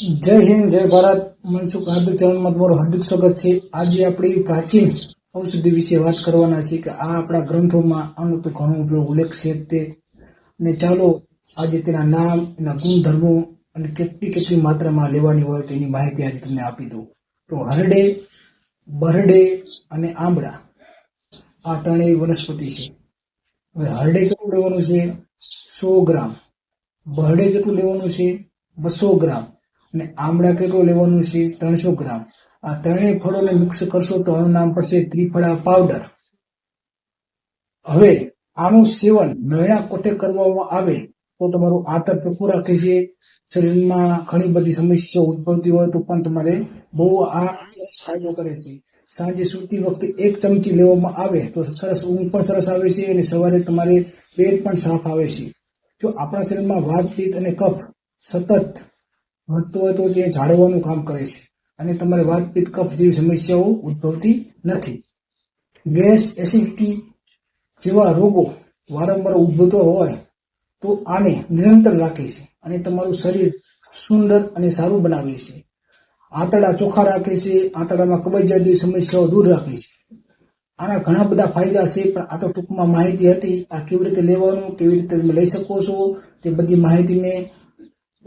જય હિન્દ, જય ભારત. મનસુખ હાર્દિક ચરણમાં તમારું હાર્દિક સ્વાગત છે. આજે આપણે પ્રાચીન ઔષધિ વિશે વાત કરવાના છે કે આ આપણા ગ્રંથોમાં આનો તો ઘણો ઉલ્લેખ છે તે. અને ચાલો, આજે તેના નામ એના ગુણધર્મો અને કેટલી કેટલી માત્રામાં લેવાની હોય તેની માહિતી આજે તમને આપી દઉં. તો હરડે, બરડે અને આંબળા આ ત્રણેય વનસ્પતિ છે. હવે હરડે કેટલું લેવાનું છે? સો ગ્રામ. બરડે કેટલું લેવાનું છે? બસો ગ્રામ. અને આમળા કેટલું લેવાનું છે? ત્રણસો ગ્રામ. આ ત્રણેય ફળોને મિક્સ કરશો તો આનું નામ પડશે ત્રિફળા પાવડર. હવે આનું સેવન મેળા કોઠે કરવામાં આવે તો તમારું આતર ચોખ્ખું રાખે છે. શરીરમાં ઘણી બધી સમસ્યાઓ ઉદ્ભવતી હોય તો પણ તમારે બહુ આ સરસ ફાયદો કરે છે. સાંજે સૂતી વખતે એક ચમચી લેવામાં આવે તો સરસ ઊંઘ પણ સરસ આવે છે અને સવારે તમારે પેટ પણ સાફ આવે છે. જો આપણા શરીરમાં વાતપીત અને કફ સતત વધતો હોય તો જાળવવાનું કામ કરે છે. અને તમારે વાત પિત્ત કફ જેવી સમસ્યાઓ ઉદ્ભવતી નથી. ગેસ એસિડિટી જેવા રોગો વારંવાર ઉદ્ભવતો હોય તો આને નિરંતર રાખે છે અને તમારું શરીર સુંદર અને સારું બનાવે છે. આંતરડા ચોખ્ખા રાખે છે, આંતરડામાં કબજિયાત જેવી સમસ્યાઓ દૂર રાખે છે. આના ઘણા બધા ફાયદા છે, પણ આ તો ટૂંકમાં માહિતી હતી. આ કેવી રીતે લેવાનું, કેવી રીતે તમે લઈ શકો છો, તે બધી માહિતી મેં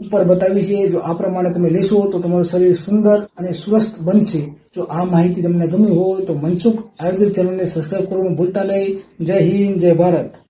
ઉપર બતાવી છે, જો આ પ્રમાણે તમે લેશો તો તમારું શરીર સુંદર અને સ્વસ્થ બનશે. જો આ માહિતી તમને ગમી હોય તો મનસુખ આયુર્વેદ ચેનલને સબસ્ક્રાઈબ કરવાનું ભૂલતા નહીં. જય હિન્દ, જય ભારત.